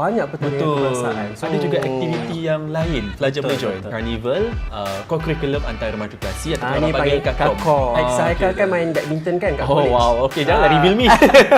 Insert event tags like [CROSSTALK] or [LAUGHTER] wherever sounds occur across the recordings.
Banyak pertandingan Betul. kebangsaan. So, Ada juga aktiviti yang lain pelajar boleh join. Carnival, uh, co-curriculum antara matrikulasi atau Ah, orang panggil Kakom. Kakom. Ah, Saya okey. kan main badminton kan kat Oh college. wow, okey janganlah Ah. reveal me.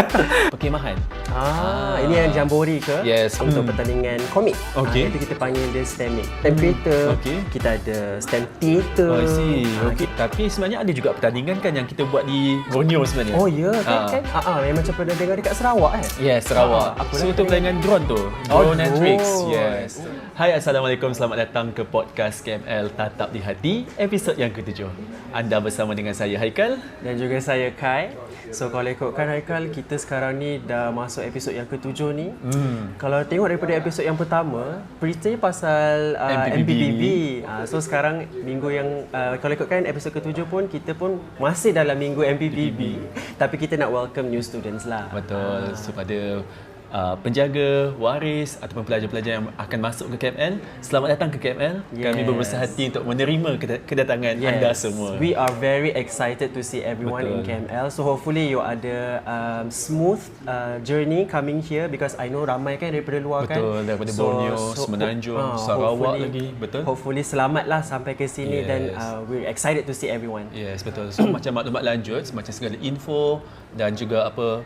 [LAUGHS] Perkemahan. Ah, ini yang jambori ke? Yes. Untuk Hmm. pertandingan komik. Okey. Ah, itu kita panggil dia STEM ni. STEM creator. Okey. Kita ada STEM theater. Oh, I see. Ah, Okey, tapi sebenarnya ada juga pertandingan kan yang kita buat di Borneo sebenarnya. Oh ya kan Ah. kan? Ah, ah yang macam pernah dengar dekat Sarawak eh. Yes, Sarawak. Ah, apa so nama itu pertandingan drone tu. Oh, and tricks. drone. Yes. Hai, Assalamualaikum. Selamat datang ke podcast KML Tatap di Hati, episod yang ketujuh. Anda bersama dengan saya Haikal. Dan juga saya Kai. So kalau ikutkan Haikal, kita sekarang ni dah masuk episod yang ketujuh ni. Hmm. Kalau tengok daripada episod yang pertama, beritanya pasal uh, MPBB. Uh, so sekarang minggu yang uh, kalau ikutkan episod ketujuh pun kita pun masih dalam minggu MPBB. Tapi kita nak welcome new students lah. Betul. So pada uh, penjaga, waris ataupun pelajar-pelajar yang akan masuk ke KML, selamat datang ke KML. Kami Yes. berbesar hati untuk menerima keda- kedatangan anda semua. We are very excited to see everyone in Betul. KML. So hopefully you ada um, smooth uh, journey coming here because I know ramai kan daripada luar kan. Betul, daripada Borneo, Semenanjung, Sarawak hopefully- lagi, betul? Hopefully selamatlah sampai ke sini Yes. dan uh, we're excited to see everyone. Yes, betul. So macam maklumat lanjut, macam segala info dan juga apa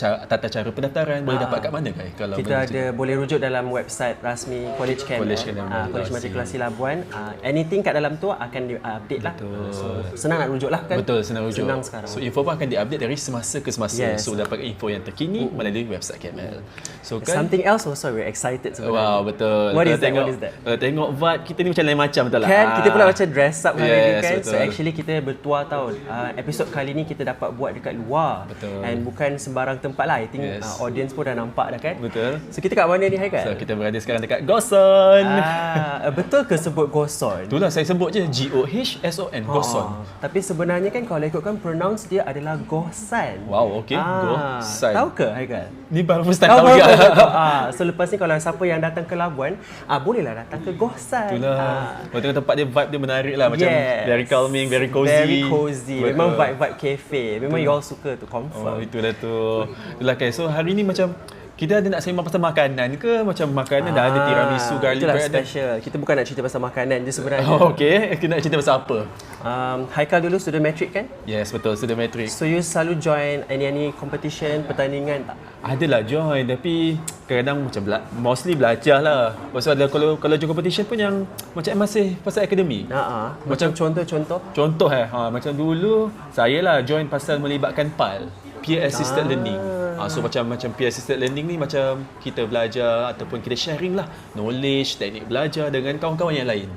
cara, tata cara pendaftaran boleh dapat kat mana kai kalau Ah. Kita boleh ada boleh rujuk dalam website rasmi College KML. College Ah, College. Matrikulasi Labuan. Uh, anything kat dalam tu akan di-update lah. Betul. So senang nak rujuk lah kan. Betul, senang rujuk. Senang sekarang. So info pun akan diupdate dari semasa ke semasa. Yes. So dapat info yang terkini melalui website KML. So kan Something else also we're excited sebenarnya. Wow, betul. What Kalau is that? Tengok, What is that? Kalau tengok vibe kita ni macam lain macam betul lah. Kan Ah. kita pula macam dress up hari ni Yes, kan. So betul. actually kita bertuah tau. Uh, episod kali ni kita dapat buat dekat luar. Betul. And bukan sembarang tempat lah. I think Yes. uh, audience pun dah nampak dah kan. Betul. So kita kat mana ni Haikal? So kita berada sekarang dekat Goson. Ah, uh, betul ke sebut Goson? Itulah saya sebut je G O H S O N Goson. Ah, tapi sebenarnya kan kalau ikutkan pronounce dia adalah Gosan. Wow, okey. Ah, Gosan. Tahu ke Haikal? Ni baru first time Tahu juga. tahu. ah, so lepas ni kalau siapa yang datang ke Labuan, ah bolehlah datang ke Gosan. Itulah. Ah. Betul tempat dia vibe dia menarik lah macam Yes. very calming, very cozy. Very cozy. Betul. Memang vibe-vibe cafe. Memang you all suka tu confirm. Oh, itulah tu. Itulah kan. So hari ni macam kita ada nak sembang pasal makanan ke macam makanan dah ada tiramisu, garlic Ah, Itulah bread. ada- special. Kita bukan nak cerita pasal makanan je sebenarnya. Oh, okay. Kita nak cerita pasal apa? Um, Haikal dulu student metric kan? Yes, betul. Sudah matrix. So you selalu join any-any competition, pertandingan tak? Adalah join tapi kadang-kadang macam bela- mostly belajar lah. Pasal ada kalau kalau join competition pun yang macam masih pasal akademik. Nah, macam contoh-contoh. Contoh eh, ha, macam dulu saya lah join pasal melibatkan PAL, peer assisted learning. Ha, so macam macam peer assisted learning ni macam kita belajar ataupun kita sharing lah knowledge, teknik belajar dengan kawan-kawan yang lain.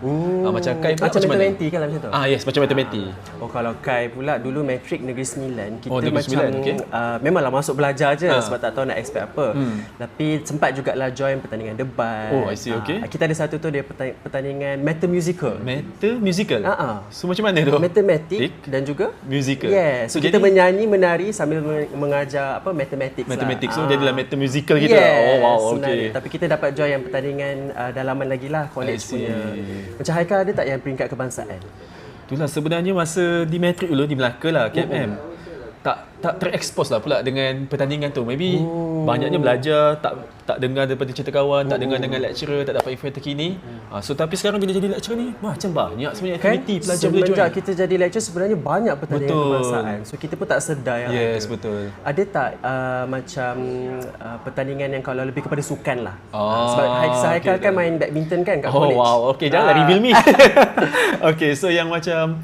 Ha, macam Kai pula Macam macam mana? matematik kan lah macam tu? Ah yes, macam matematik. Oh kalau Kai pula dulu matrik Negeri Sembilan kita Oh, Negeri macam Sembilan, okey. uh, memanglah masuk belajar je Ha. sebab tak tahu nak expect apa. Hmm. Tapi sempat jugalah join pertandingan debat. Oh, I see, Ah, okey. kita ada satu tu dia perta- pertandingan meta musical. Meta musical. Ah, ah. So macam mana tu? Matematik Tik? dan juga Musical. Yes. So, So, kita jadi- menyanyi, menari sambil me- mengajar apa matematik Matematik. lah. So Ah. jadilah meta musical gitu. Yes, Oh wow, sebenarnya. okey. Tapi kita dapat join yang pertandingan uh, dalaman lagi lah college punya. Macam Haikal ada tak yang peringkat kebangsaan? Itulah sebenarnya masa di matrik dulu di Melaka lah KMM. Tak tak terekspos lah pula dengan pertandingan tu. Maybe Oh. banyaknya belajar, tak tak dengar daripada cerita kawan, tak dengar dengan lecturer, tak dapat info terkini. Ha, so tapi sekarang bila jadi lecturer ni, macam banyak sebenarnya Kan aktiviti pelajar boleh join. kita jadi lecturer sebenarnya banyak pertandingan Betul. kebangsaan. So kita pun tak sedar yang Yes, ada. betul. Ada tak uh, macam uh, pertandingan yang kalau lebih kepada sukan lah? Ah, Sebab Haik- saya Haikal okay. kan main badminton kan kat Oh college. wow, okay janganlah Ah. reveal me. [LAUGHS] okay, so yang macam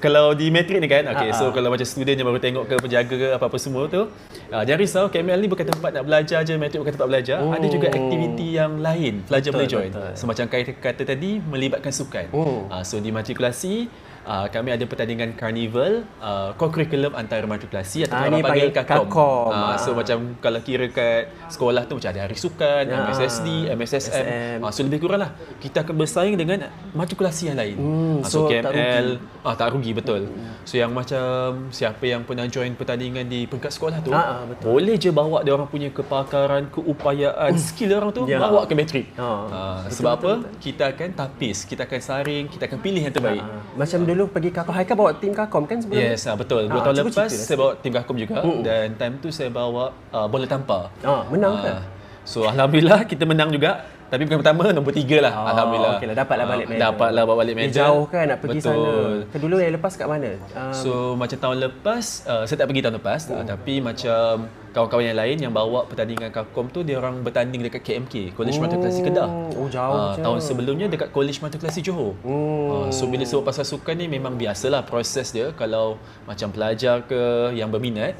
kalau di matrik ni kan, okay, Ah, so kalau macam student yang baru tengok ke penjaga ke apa-apa semua tu, uh, jangan risau, KML ni bukan tempat nak belajar je, matrik bukan tempat belajar, ada juga aktiviti yang lain pelajar Oh. Betul, boleh join. betul. So macam kata, kata tadi, melibatkan sukan. Oh. Uh, so di matrikulasi, uh, kami ada pertandingan carnival, uh, co-curriculum antara matrikulasi atau Ah, orang panggil kakom. Kakom. Ah, so macam kalau kira kat sekolah tu macam ada hari sukan, Ah, MSSD, MSSM. SM. Ah, so lebih kurang lah kita akan bersaing dengan matrikulasi yang lain. Hmm, Ah, so, so tak KML ah tak rugi betul. So yang macam siapa yang pernah join pertandingan di peringkat sekolah tu, Ah, betul. boleh je bawa dia orang punya kepakaran, keupayaan, skill dia orang tu Ya. bawa ke matrik. Ah, betul, sebab betul, apa? Kita akan tapis, kita akan saring, kita akan pilih yang terbaik. Ah, macam dulu pergi Kakom Haikal bawa tim Kakom kan sebelum Yes, ah, betul. Dua Ah, tahun lepas cerita lah saya bawa tim Kakum juga dan time tu saya bawa uh, bola tampar. Ah, menang ke? Ah, So alhamdulillah kita menang juga. Tapi bukan pertama, nombor tiga lah. Oh, alhamdulillah. okey lah, dapatlah balik Ah, medal. Dapatlah bawa balik medal. jauh kan nak pergi Betul. sana. Kedua yang lepas kat mana? Uh, So macam tahun lepas, uh, saya tak pergi tahun lepas, oh. uh, tapi macam kawan-kawan yang lain yang bawa pertandingan Kakom tu dia orang bertanding dekat KMK, College oh. Matrikulasi Kedah. Oh, jauh Ah, je. tahun sebelumnya dekat College Matrikulasi Johor. Hmm. Ah, so bila sebut pasal sukan ni memang biasalah proses dia kalau macam pelajar ke yang berminat,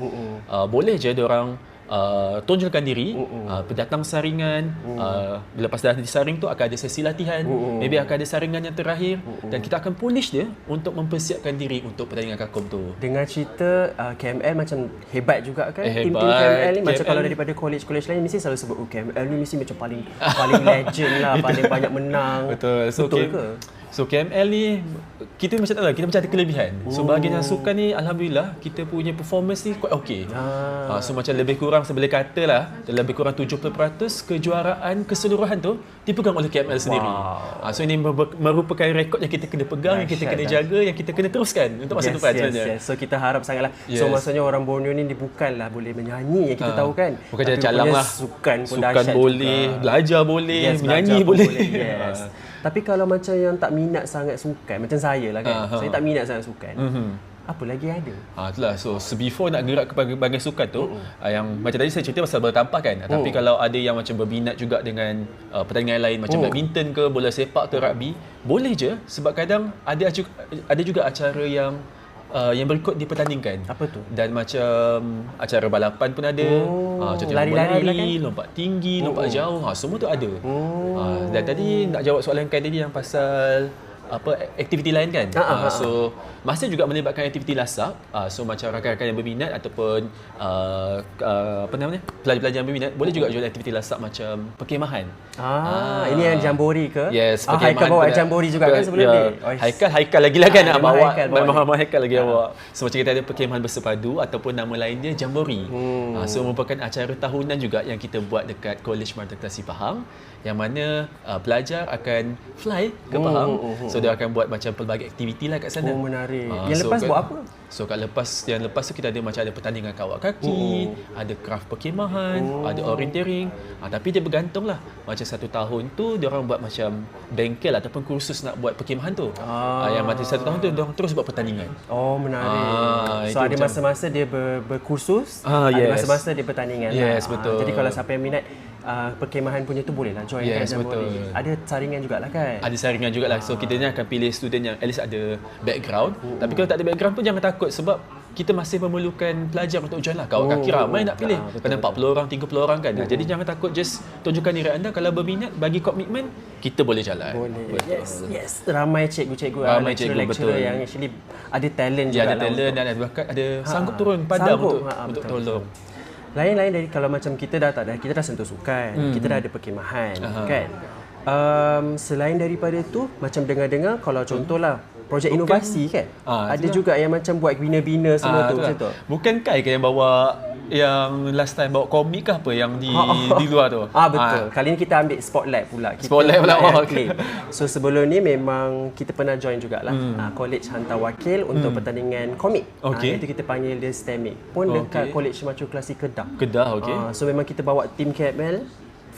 uh, boleh je dia orang Uh, tonjolkan diri, uh, datang saringan, uh, lepas dah disaring tu akan ada sesi latihan, maybe akan ada saringan yang terakhir dan kita akan polish dia untuk mempersiapkan diri untuk pertandingan kakom tu. Dengar cerita uh, KML macam hebat juga kan? Eh, Tim-tim. KML ni macam KML kalau daripada college-college lain mesti selalu sebut oh, KML ni mesti macam paling [LAUGHS] paling legend lah, paling banyak menang. Betul. So, Betul K- ke? So KML ni kita macam tak tahu kita macam ada kelebihan. So bahagian yang sukan ni alhamdulillah kita punya performance ni quite okay. Ah. Ah. so macam lebih kurang saya boleh kata lah lebih kurang 70% kejuaraan keseluruhan tu dipegang oleh KML sendiri. Ah, so ini mer- merupakan rekod yang kita kena pegang, yang kita kena dah. jaga, yang kita kena teruskan untuk masa yes, depan yes, sebenarnya. yes. So kita harap sangatlah. So Yes. maksudnya orang Borneo ni bukanlah boleh menyanyi yang kita Ah. tahu kan. Bukan Tapi calang lah. Sukan pun Sukan boleh, juga. belajar boleh, Yes, menyanyi belajar pun boleh. Yes. [LAUGHS] Tapi kalau macam yang tak minat sangat sukan, macam saya lah kan. Ah. Saya tak minat sangat sukan. Mhm. Apa lagi ada? Ha, itulah. So, before nak gerak ke bahagian sukan tu, uh, yang macam tadi saya cerita pasal bertampah kan. Uh, Tapi kalau ada yang macam berminat juga dengan uh, pertandingan lain macam Oh. badminton ke, bola sepak ke, rugby, boleh je sebab kadang ada ada juga acara yang uh, yang berikut dipertandingkan. Apa tu? Dan macam acara balapan pun ada. Oh, contoh lari-lari lari, kan? lompat tinggi, lompat jauh, ha, semua tu ada. Oh. Ah, dan tadi nak jawab soalan kan tadi yang pasal apa aktiviti lain kan. Ah, Ah, ah, so masih juga melibatkan aktiviti lasap. Ah, so macam rakan-rakan yang berminat ataupun uh, uh, apa namanya? pelajar-pelajar yang berminat boleh juga jual aktiviti lasap macam perkemahan. Ah, ini yang jambori ke? Yes, ah, Haikal bawa jambori juga kan sebelum ya, ni? Oh, Haikal, Haikal lagi lah kan Ah, nak bawa. Memang Haikal lagi bawa. So macam kita ada perkemahan bersepadu ataupun nama lain dia Jambori. Hmm. Ah, so merupakan acara tahunan juga yang kita buat dekat College Matrikulasi Pahang yang mana uh, pelajar akan fly ke Hmm, Pahang. hmm, hmm, So dia akan buat macam pelbagai aktiviti lah kat sana. Oh, menarik. Ah, Yang so lepas kat- buat apa? So kat lepas yang lepas tu kita ada macam ada pertandingan kawat kaki, ada craft perkemahan, ada orienteering. Ah, tapi dia bergantung lah. Macam satu tahun tu dia orang buat macam bengkel ataupun kursus nak buat perkemahan tu. Ah. Ah. yang macam satu tahun tu dia orang terus buat pertandingan. Oh menarik. Ah, so ada macam- masa-masa dia ber, berkursus, Ah, ada yes. masa-masa dia pertandingan. Yes, lah. betul. Ah, jadi kalau siapa yang minat uh, perkemahan punya tu boleh lah join Yes, kan betul. Ada saringan jugalah kan. Ada saringan jugalah. So kita ni akan pilih student yang at least ada background. Tapi kalau tak ada background pun jangan takut sebab kita masih memerlukan pelajar untuk join lah. Kaki Oh, ramai nak pilih. ah, betul, Kena 40 orang, 30 orang kan. Jadi jangan takut just tunjukkan diri anda. Kalau berminat, bagi komitmen, kita boleh jalan. Boleh. Betul. Yes, yes. Ramai cikgu-cikgu, Ramai cikgu, lecturer betul. yang actually ada talent Dia juga ada lah talent dan ada bakat, ada sanggup Ha, turun padam sanggup. untuk, Ha, ha, untuk betul, tolong. Lain-lain dari kalau macam kita dah tak ada, kita dah sentuh sukan, Hmm. kita dah ada perkemahan, Aha. kan? Um, selain daripada tu, macam dengar-dengar kalau contohlah projek inovasi kan, Ah, ada itulah. juga yang macam buat bina-bina semua Ah, tu macam lah. tu. Bukan Kai ke yang bawa yang last time bawa komik ke apa yang di di luar tu? Ah betul. Kali ni kita ambil spotlight pula. Kita Spotlight pula. Oh, okay. So sebelum ni memang kita pernah join jugalah hmm. uh, college hantar wakil untuk pertandingan komik. Okay. Uh, itu kita panggil dia STEMIC. Pun Okay. dekat College Matrikulasi Kedah. Kedah, okey. Ah, so memang kita bawa tim KML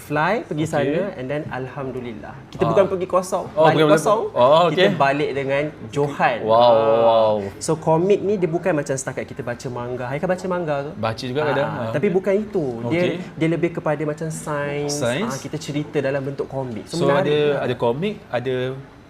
fly pergi Okay. sana and then alhamdulillah. Kita Ah. bukan pergi kosong. Oh, balik bukan- kosong. Oh, Kita okay. balik dengan Johan. Wow, Ah. wow. So komik ni dia bukan macam setakat kita baca manga. Haikal baca manga tu? Baca juga kadang. Ah, Ah, tapi bukan itu. Dia Okey. dia lebih kepada macam sains. Sains. Ah, kita cerita dalam bentuk komik. So menarik ada ada komik, ada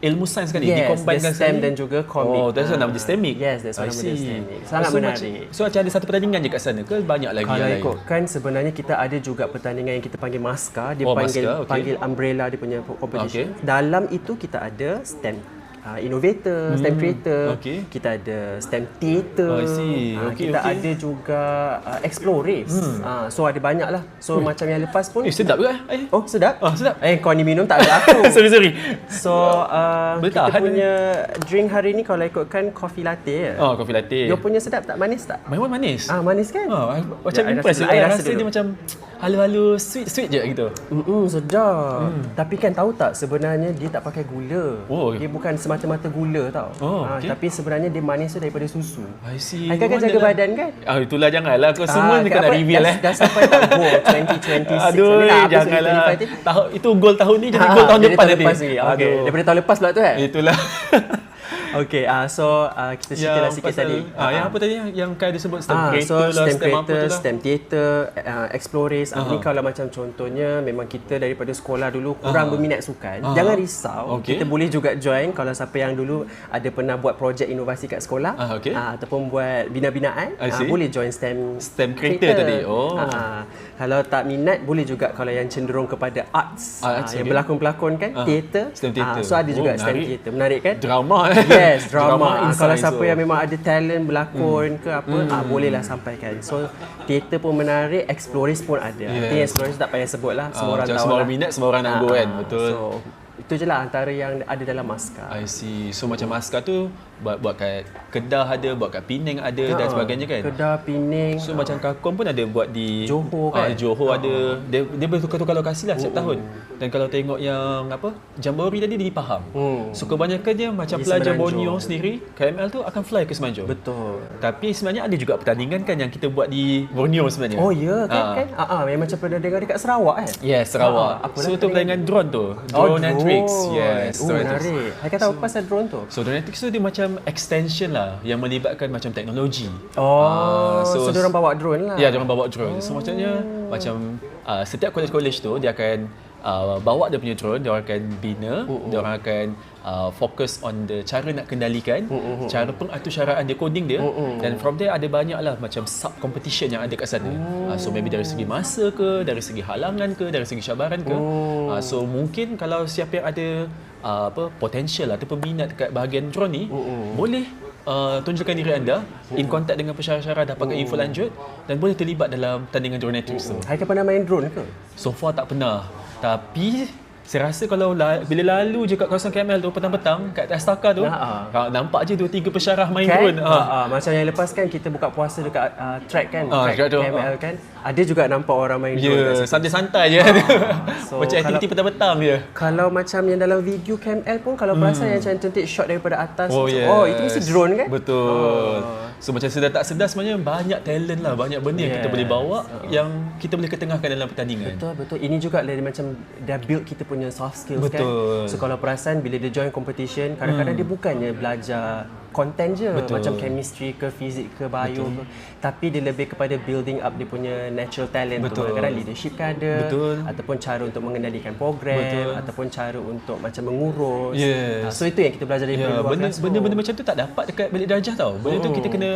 ilmu sains kan Yes, dikombainkan dia STEM dan juga komik. Oh, that's why nama dia Ah, STEMIC. yes, that's why nama dia. STEMIC. Sangat so, menarik. Macam, so macam ada satu pertandingan je kat sana ke banyak lagi Kalau yang lain? ikutkan sebenarnya kita ada juga pertandingan yang kita panggil maska, dia Oh, panggil maska, okey. panggil umbrella dia punya competition. Okey. Dalam itu kita ada STEM uh, innovator, STEM creator, Hmm, okey. kita ada STEM theater, Oh. Ah, Okey, kita okey. ada juga uh, explore race. Ah, so ada banyak lah. So macam yang lepas pun Eh, sedap juga eh. Oh sedap? Oh, sedap. Eh kau ni minum tak ada aku. [LAUGHS] sorry, sorry. So uh, Boleh kita tahan punya drink hari ni kalau ikutkan coffee latte ya. Oh, kopi latte. Dia punya sedap tak? Manis tak? One manis. Ah manis kan? Oh, macam Ya, impress rasa I rasa rasa dia macam halu-halu sweet-sweet je gitu. Mm-mm, sedap. Tapi kan tahu tak sebenarnya dia tak pakai gula. Oh. Dia bukan semata-mata gula tau. Oh, Ah, okey. tapi sebenarnya dia manis tu daripada susu. I see. Kan kan jaga lah. badan kan? Ah itulah janganlah kau semua ni kau nak apa, reveal dah, eh. Dah sampai tak goal [LAUGHS] 2026. Aduh, Ni habis janganlah. 2025 Tahun itu gol tahun ni jadi Ah, gol tahun depan tahun nanti. lepas ni. Okay. Aduh. Daripada tahun lepas pula tu kan? Itulah. [LAUGHS] Okay, uh, so uh, kita cerita lah sikit pasal- tadi. Ah, yang apa tadi yang, yang Kai ada sebut STEM Ah, creator so lah, STEM STEM apa creator, tu lah. STEM theater, uh, explorers. Uh, ni kalau macam contohnya memang kita daripada sekolah dulu kurang berminat sukan. Ah. Jangan risau. Okey. Kita boleh juga join kalau siapa yang dulu ada pernah buat projek inovasi kat sekolah Ah, okey. ah, ataupun buat bina-binaan, see. boleh join STEM STEM creator tadi. Oh. Ah, kalau tak minat boleh juga kalau yang cenderung kepada arts, Arts, ah, yang okey. berlakon-pelakon kan, Ah, theater. STEM theater. Ah, so ada juga Oh, STEM menarik. theater. Menarik kan? Drama eh. Yes, drama. Ah, inside kalau siapa so. yang memang ada talent berlakon ke apa, ah, bolehlah sampaikan. So, theater pun menarik, explorers pun ada. Yes. Artinya explorers tak payah sebut lah, Ah, semua orang macam tahu semua lah. orang minat, semua orang nak go Ah, kan. Betul. So, itu je lah antara yang ada dalam maskar. I see. So macam Maskar tu buat buat kat Kedah ada, buat kat Penang ada dan Ah, sebagainya kan. Kedah, Pening. So macam Kakon pun ada buat di Johor Ah, kan? Johor ada. Dia dia bertukar-tukar lokasi lah setiap tahun. Dan kalau tengok yang apa? Jambori tadi di Pahang. Hmm. So kebanyakannya macam Di pelajar. Borneo sendiri, KML tu akan fly ke Semenanjung. Betul. Tapi sebenarnya ada juga pertandingan kan yang kita buat di Borneo sebenarnya. Oh ya kan Ah. kan? Ah, ah yang macam pernah dengar dekat Sarawak kan? Yes, Sarawak. Ah, apa so tu pertandingan drone tu. Drone and Yes, Oh, and tricks. menarik. Hai kata apa pasal drone tu? So drone tu dia macam extension lah yang melibatkan macam teknologi. Oh, Ah, so, so so- dia orang bawa drone lah. Ya, dia orang bawa drone. So macamnya macam uh, setiap college-college tu dia akan uh, bawa dia punya drone, dia orang akan bina, uh-uh. dia orang akan uh, fokus on the cara nak kendalikan, uh-uh. cara pengatursyaraan dia coding dia uh-uh. dan from there ada banyak lah macam sub competition yang ada kat sana. Uh, so maybe dari segi masa ke, dari segi halangan ke, dari segi cabaran ke. Uh, so mungkin kalau siapa yang ada uh, apa potential ataupun minat dekat bahagian drone ni uh-uh. boleh Uh, tunjukkan diri anda in contact dengan pensyarah-syarah dapatkan info lanjut dan boleh terlibat dalam tandingan Dronetrics tu. Hai pernah main drone ke? So far tak pernah. Tapi saya rasa kalau la, bila lalu je kat kawasan KML tu petang-petang kat atas taka tu, Ha, ha, nampak je dua tiga pensyarah main Kan? drone. Ha. Ha. Ha, macam yang lepas kan kita buka puasa dekat uh, track kan, Ah, track tu, KML kan. Ada juga nampak orang main Ya, drone santai-santai je. [LAUGHS] So, Macam aktiviti petang-petang je. Kalau macam yang dalam video KML pun kalau perasan yang macam cantik shot daripada atas. Hmm. Oh, macam, yes. oh itu mesti drone kan? Betul. So macam sedar tak sedar sebenarnya banyak talent lah, banyak benda yang kita Yes. boleh bawa yang kita boleh ketengahkan dalam pertandingan. Betul betul. Ini juga dari macam dah build kita punya soft skills Betul. Hmm. kan. So kalau perasan bila dia join competition, kadang-kadang dia bukannya belajar content je Betul. macam chemistry ke fizik ke bio ke tapi dia lebih kepada building up dia punya natural talent tu Betul. kadang-kadang leadership kan ada Betul. ataupun cara untuk mengendalikan program Betul. ataupun cara untuk macam mengurus Yes. Ah, so itu yang kita belajar dari Ya, benda, kelas tu. benda-benda macam tu tak dapat dekat bilik darjah tau. Benda tu kita kena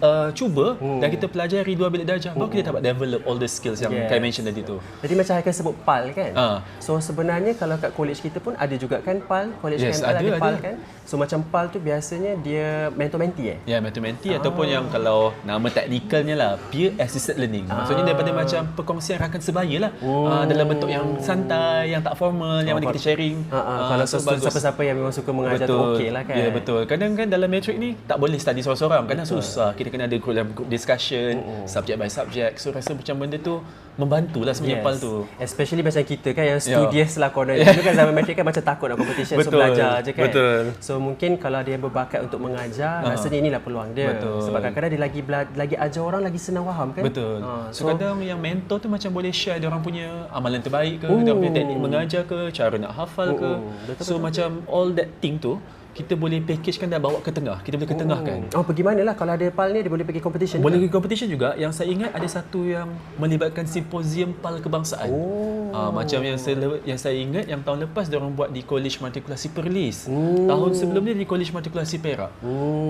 uh, cuba dan kita pelajari dua bilik darjah baru kita dapat develop all the skills yang Yes. Kai mention tadi tu. Jadi macam Haikal sebut PAL kan? Ah. So sebenarnya kalau kat college kita pun ada juga kan PAL, college Yes, ada, ada, PAL ada. kan? So macam PAL tu biasanya dia mentor-mentee eh? Ya, mentor-mentee ataupun yang kalau nama teknikalnya lah peer assisted learning. Maksudnya daripada macam perkongsian rakan sebaya lah. Oh. dalam bentuk yang santai, yang tak formal, yang mana kita sharing. Ha, ha, Ah, kalau so so, bagus. siapa-siapa yang memang suka mengajar tu okey lah kan? Ya, betul. Kadang kan dalam metrik ni tak boleh study seorang-seorang. Kadang susah. Kita kena ada group dalam group discussion, subject by subject. So rasa macam benda tu membantulah sebenarnya PAL tu. Especially macam kita kan yang Ya. studious lah konon. [LAUGHS] Dulu kan zaman matrik kan macam takut nak competition so Betul, belajar je kan. betul. So mungkin kalau dia berbakat untuk mengajar, rasanya inilah peluang dia. Betul. Sebab kadang-kadang dia lagi bela- lagi ajar orang lagi senang faham kan? Betul. Ha, so, kadang yang mentor tu macam boleh share dia orang punya amalan terbaik ke, dia orang punya teknik mengajar ke, cara nak hafal ke. Oh, betul, so macam all that thing tu kita boleh packagekan dan bawa ke tengah. Kita boleh ketengahkan. Oh, pergi mana lah kalau ada PAL ni dia boleh pergi competition Boleh ke? pergi competition juga. Yang saya ingat ada satu yang melibatkan simposium PAL kebangsaan. Oh. Ah, macam yang saya yang saya ingat yang tahun lepas dia orang buat di College Matrikulasi Perlis. Tahun sebelum ni di College Matrikulasi Perak.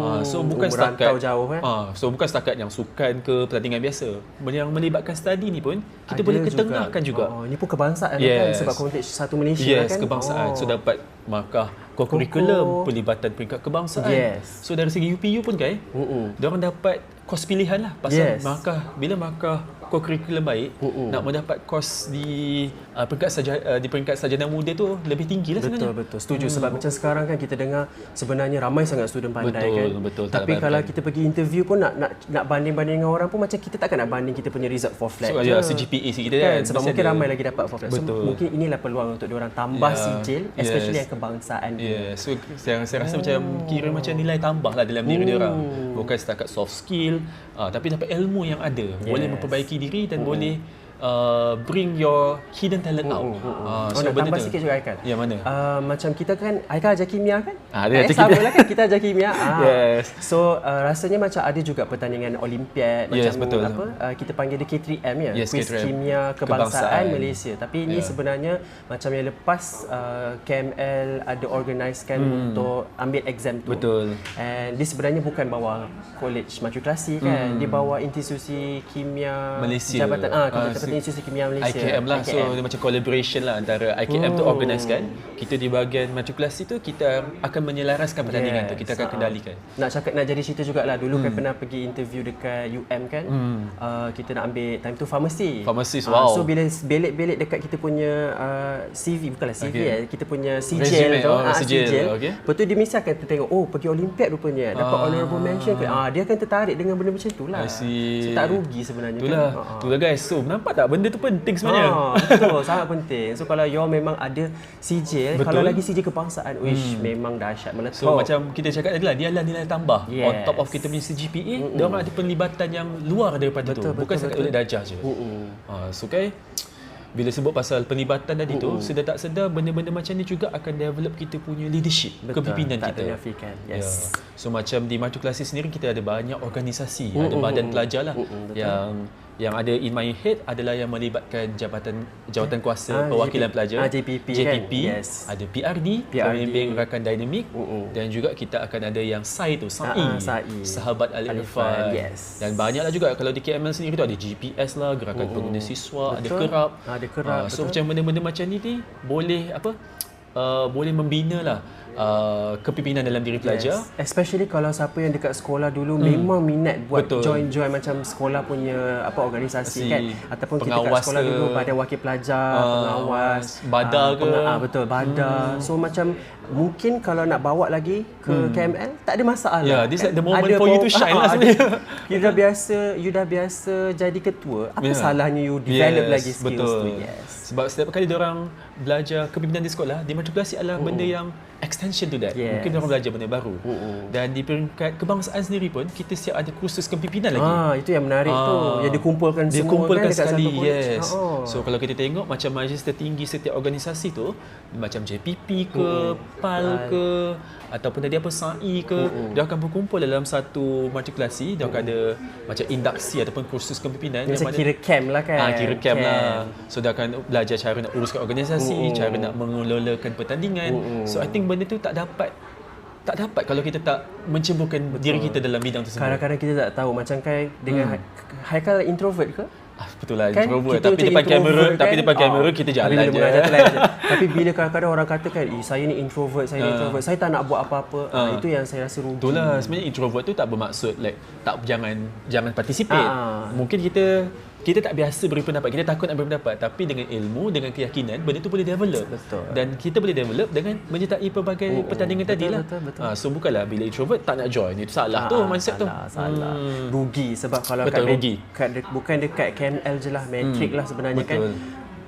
Ah, so bukan Oh, setakat jauh, eh? Ah, so bukan setakat yang sukan ke pertandingan biasa. Yang melibatkan study ni pun kita Ada boleh ketengahkan juga. Oh, ini pun kebangsaan kan Yes. sebab college satu Malaysia Yes, kan. kebangsaan. Oh. So dapat markah kurikulum, pelibatan peringkat kebangsaan. Yes. So dari segi UPU pun kan, Mm-mm. dia orang dapat kos pilihan lah pasal Yes. markah bila markah core curriculum baik, Mm-mm. nak mendapat kos di uh, peringkat saja uh, di peringkat sarjana muda tu lebih tinggi lah Betul sebenarnya. betul setuju hmm. sebab macam sekarang kan kita dengar sebenarnya ramai sangat student pandai Betul, kan. betul, tak Tapi kalau bayangkan. kita pergi interview pun nak nak nak banding-banding dengan orang pun macam kita takkan nak banding kita punya result for flat. So, je. ya, CGPA sikit kita kan kan, sebab mungkin ada. ramai lagi dapat for flat. So Betul. mungkin inilah peluang untuk diorang tambah Ya, sijil especially yes. yang kebangsaan. Yeah, so saya, saya rasa macam kira macam nilai tambah lah dalam diri dia orang. Hmm. Bukan setakat soft skill, uh, tapi dapat ilmu yang ada. Boleh Yes. memperbaiki diri dan boleh uh, bring your hidden talent out. Uh, Oh, nak tambah sikit juga Haikal. Yang mana? Uh, macam kita kan Haikal ajar kimia kan? Ah, dia eh, ajar kimia. lah kan kita ajar kimia. [LAUGHS] Ah. Yes. So uh, rasanya macam ada juga pertandingan Olimpiad Yes, macam betul. apa uh, kita panggil dia K3M ya, Yes, Kuis K3M. Kimia Kebangsaan, Kebangsaan. Malaysia. Tapi ini Ya. sebenarnya macam yang lepas uh, KML ada organisekan untuk ambil exam tu. Hmm. Betul. And dia sebenarnya bukan bawa college matrikulasi kan. Dia bawa institusi kimia Malaysia. Jabatan ah, Ah, Si- Institusi Kimia Malaysia. IKM lah so dia macam collaboration lah antara IKM tu Oh. organise kan kita di bahagian matrikulasi tu kita akan menyelaraskan pertandingan tu kita akan kendalikan Nak cakap nak jadi cerita jugalah. Dulu Hmm. kan pernah pergi interview dekat UM kan. Uh, kita nak ambil time tu farmasi. Pharmacist, Ah, wow. so bila belik-belik dekat kita punya uh, CV bukanlah CV Okay. eh, kita punya sijil tu. oh, Ah, sijil, okay. Lepas tu dia mesti akan tengok oh pergi Olimpiad rupanya dapat Ah. honorable mention ke. Ah dia akan tertarik dengan benda macam tu lah. So tak rugi sebenarnya itulah kan. Ah, ah. itulah guys so nampak tak benda tu penting sebenarnya Ah, betul, [LAUGHS] sangat penting. So kalau you memang ada sijil, Betul. kalau lagi sijil kebangsaan, wish memang dahsyat meletup. So macam kita cakap tadi lah dia adalah nilai tambah Yes. on top of kita punya CGPA mm dia orang ada penlibatan yang luar daripada Betul, tu bukan betul, setakat betul. oleh darjah je. Ha, so okay bila sebut pasal penlibatan tadi tu sedar tak sedar benda-benda macam ni juga akan develop kita punya leadership Betul, kepimpinan tak kita. ternafikan. Ya. Yes. So macam di matrikulasi sendiri kita ada banyak organisasi, Mm, ada badan pelajar lah betul. yang yang ada in my head adalah yang melibatkan jabatan jawatan kuasa Ah, perwakilan JP. pelajar Ah, JPP kan? JPP Yes. ada PRD, PRD. pembimbing rakan dinamik Mm, mm. dan juga kita akan ada yang SAI tu SAI, Ah, ah, SAI. sahabat Al Al-Irfan, Irfan yes. dan banyaklah juga kalau di KML sendiri tu ada GPS lah gerakan pengguna siswa ada Betul. kerap Ah, ada kerap, Ah, so betul. macam benda-benda macam ni ni boleh apa uh, boleh membina lah uh, kepimpinan dalam diri pelajar Yes. Especially kalau siapa yang dekat sekolah dulu hmm. memang minat buat Betul. join-join macam sekolah punya apa organisasi Si kan ataupun kita kat pengawas sekolah ke, dulu badan wakil pelajar, ah, pengawas, badar ah, ke. ah, betul, badar. So macam mungkin kalau nak bawa lagi ke KML tak ada masalah. Yeah, this like the moment Ada for you to shine [LAUGHS] lah sebenarnya. You dah biasa you dah biasa jadi ketua. Apa Yeah. salahnya you develop Yes, lagi skills betul. tu? Yes. Sebab setiap kali orang belajar kepimpinan di sekolah, di matrikulasi adalah benda yang extension to that. Yes. Mungkin orang belajar benda baru. Dan di peringkat kebangsaan sendiri pun kita siap ada kursus kepimpinan lagi. Ah, itu yang menarik tu. Ah. Yang dikumpulkan dia semua kumpulkan kan sekali yes Ah, oh. so kalau kita tengok macam majlis tertinggi setiap organisasi tu macam JPP ke PAL ke ataupun tadi apa SAI ke dia akan berkumpul dalam satu matrikulasi dia akan ada macam induksi ataupun kursus kepimpinan macam kira camp lah kan. Ah, kira camp lah. So dia akan belajar cara nak uruskan organisasi, cara nak mengelolakan pertandingan. So I think benda tu tak dapat tak dapat kalau kita tak menceburkan diri kita dalam bidang tersebut. Kadang-kadang kita tak tahu macam kai dengan hmm. Haikal introvert ke? Ah, betul lah Kan introvert kita tapi depan kamera kan? tapi depan kamera Ah, kita tapi jalan bila je. [LAUGHS] Tapi bila kadang-kadang orang kata kan, "Eh, saya ni introvert, saya ni Ah. introvert, saya tak nak buat apa-apa." Ah, Ah. itu yang saya rasa rugi. Itulah sebenarnya introvert tu tak bermaksud like tak jangan jangan participate. Ah. Mungkin kita kita tak biasa beri pendapat, kita takut nak beri pendapat tapi dengan ilmu, dengan keyakinan benda tu boleh develop. Betul. Dan kita boleh develop dengan menyertai pelbagai Oh, oh. pertandingan Betul, tadi lah. betul, betul. Ah, so bukanlah bila introvert tak nak join. Itu salah Ah, tu mindset salah, tu. Salah. Hmm. Rugi sebab kalau Betul, kat, rugi. kat bukan dekat KML je lah, metrik lah sebenarnya Betul. kan.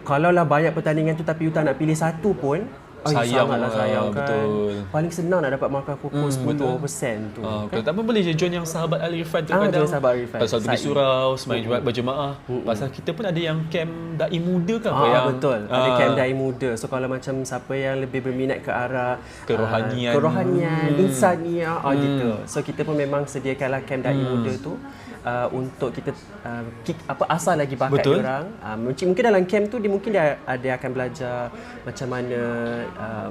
Kalau lah banyak pertandingan tu tapi you tak nak pilih satu pun, Ay, Sayang sangatlah lah, sayang kan. betul. Paling senang nak dapat markah pukul 10% tu. Ah, kan? tak boleh je join yang sahabat Al Irfan tu Ah, kadang. sahabat Al Irfan. Pasal pergi surau, semain jumat berjemaah. Pasal kita pun ada yang camp dai muda apa Ah, yang betul. Ada ah, camp dai muda. So kalau macam siapa yang lebih berminat ke arah Kerohanian. ah, kerohanian, Hmm. insaniah ah gitu. So kita pun memang sediakanlah camp dai Hmm. muda tu uh, untuk kita uh, kick, apa asal lagi bakat Betul. orang. Uh, mungkin mungkin dalam camp tu dia mungkin dia ada akan belajar macam mana uh,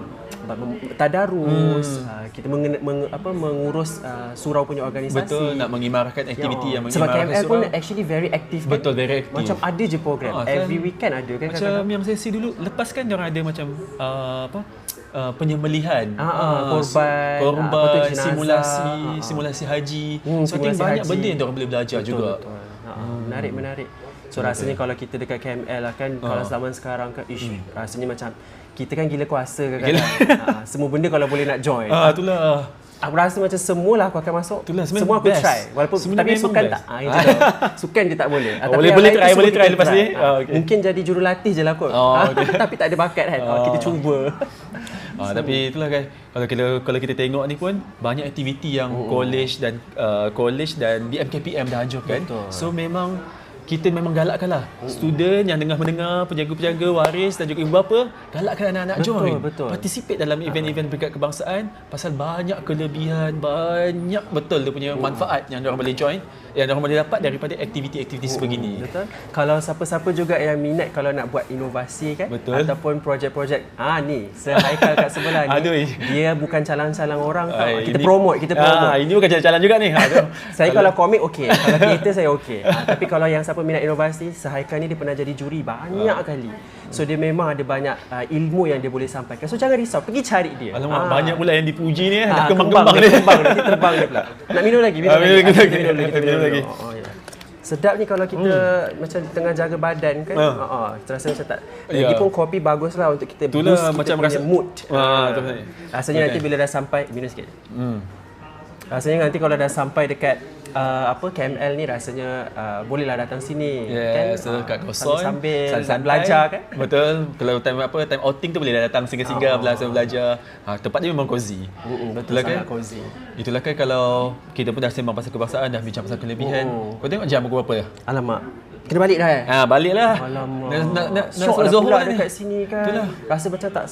tadarus, uh, kita meng, meng, apa mengurus uh, surau punya organisasi. Betul nak mengimarkan aktiviti Ya. yang Sebab mengimarkan KML pun actually very active kan. Betul, very active. Macam ada je program. Ah, kan? Every weekend ada kan Macam kadang-kadang. yang sesi dulu lepas kan dia orang ada macam uh, apa uh, penyembelihan Ah, ah, Ah, korban, ah, jenazah. simulasi Ah, ah. simulasi haji Hmm, so I think simulasi banyak haji. benda yang dia orang boleh belajar betul, juga Betul. Ha, Menarik, menarik. So rasanya kalau kita dekat KML lah kan, kalau zaman sekarang kan, ish, rasanya macam kita kan gila kuasa kadang-kadang. ha, semua benda kalau boleh nak join. Ah, itulah. Aku rasa macam semua lah aku akan masuk. Itulah, semua aku best. try. Walaupun Sebenarnya tapi sukan best. tak. Ah, itu [LAUGHS] sukan je tak boleh. Ah, Oh, tapi boleh- boleh try, boleh try lepas ni. Ah, Ah, okay. Mungkin jadi jurulatih je lah kot. Oh, Ah, okay. [LAUGHS] tapi tak ada bakat kan. Ah, kita cuba. [LAUGHS] Ah, tapi itulah kan kalau kita kalau kita tengok ni pun banyak aktiviti yang Oh, college dan uh, college dan BMKPM dah anjurkan. Betul. So memang kita memang galakkan lah student yang dengar mendengar penjaga-penjaga waris dan juga ibu bapa galakkan anak-anak Betul, join betul. participate dalam event-event peringkat kebangsaan pasal banyak kelebihan banyak betul dia punya manfaat yang orang boleh join yang orang boleh dapat daripada aktiviti-aktiviti sebegini Betul. Kalau siapa-siapa juga yang minat kalau nak buat inovasi kan Betul. ataupun projek-projek ah ni Sehaikal kat sebelah ni. Aduh. Dia bukan calang-calang orang tau. Ah, Kita ini- promote, kita promote. Ah, ini bukan jalan-jalan juga ni. Aduh. Saya kalau komik okey, kalau teater saya okey. Ha, [LAUGHS] tapi kalau yang siapa minat inovasi, Sehaikal ni dia pernah jadi juri banyak Ah. kali. So dia memang ada banyak uh, ilmu yang dia boleh sampaikan. So jangan risau, pergi cari dia. Alamak, Ah. banyak pula yang dipuji ni. Ah, dah kembang-kembang dia. ni. Kembang dia, terbang dia pula. [LAUGHS] Nak minum lagi, minum Ah, lagi. minum lagi, lagi. minum lagi, kita Minum lagi. [LAUGHS] Oh, ya. Sedap ni kalau kita macam tengah jaga badan kan. Ah. Ha ah, terasa macam tak. Ya. Lagipun kopi bagus lah untuk kita Itulah, boost kita macam rasa- mood. Ah. betul. Rasanya Okay. nanti bila dah sampai minum sikit. Hmm. Rasanya nanti kalau dah sampai dekat uh, apa KML ni rasanya uh, bolehlah datang sini Yes, kan so kat Ah, Koson sambil, sambil santai. belajar kan Betul. Kalau time apa time outing tu boleh datang singgah-singgah Oh. belajar belajar. Ha, tempat dia memang cozy. Mm-mm, betul Itulah sangat kan? cozy Itulah kan kalau kita pun dah sembang pasal kebangsaan dah bincang pasal kelebihan. Oh. Kau tengok jam pukul berapa dah? alamak kena balik dah eh Ha, baliklah. Alamak. Nak nak nak, nak Syok lah Zuhur pula ni. dekat sini kan. Itulah. Rasa macam tak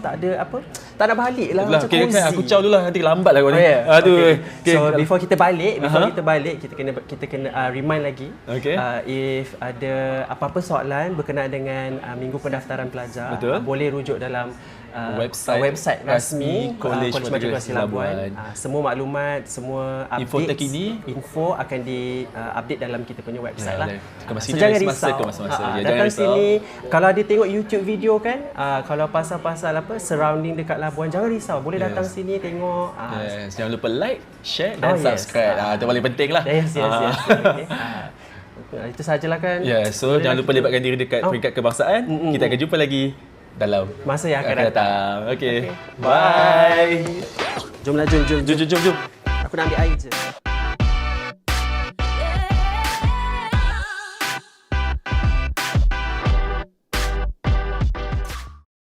tak ada apa. Tak nak balik lah Itulah, macam okay, kan aku caw dulu lah nanti lambat lah kau Oh, ni. yeah. Aduh. Okay. Okay. So before kita balik, before Aha. kita balik kita kena kita kena uh, remind lagi. Okay. Uh, if ada apa-apa soalan berkenaan dengan uh, minggu pendaftaran pelajar, Betul. Uh, boleh rujuk dalam uh, Website uh, website rasmi rasmi College uh, College Matrikulasi Matrikulasi Labuan. Uh, semua maklumat, semua updates, Info terkini. info akan di uh, update dalam kita punya website Ya, lah. boleh. Kemas So sini jangan risau. ke masa-masa. Ah, ah, Ya, datang risau. sini kalau ada tengok YouTube video kan, uh, kalau pasal-pasal apa surrounding dekat Labuan jangan risau. Boleh datang Yes. sini tengok. Uh, Yes, jangan lupa like, share Oh, dan yes. subscribe. Ah, itu paling penting lah. Yes, yes, Ah. yes. [LAUGHS] Okay. Ah, itu sajalah kan. Ya, so Boleh jangan lupa kita- libatkan diri dekat Oh. peringkat kebangsaan. Mm-mm. Kita akan jumpa lagi dalam Masa yang akan datang. datang. Okay. Okay. Bye. Jomlah, jom, jom, Jom, jom, jom, jom. Aku nak ambil air je.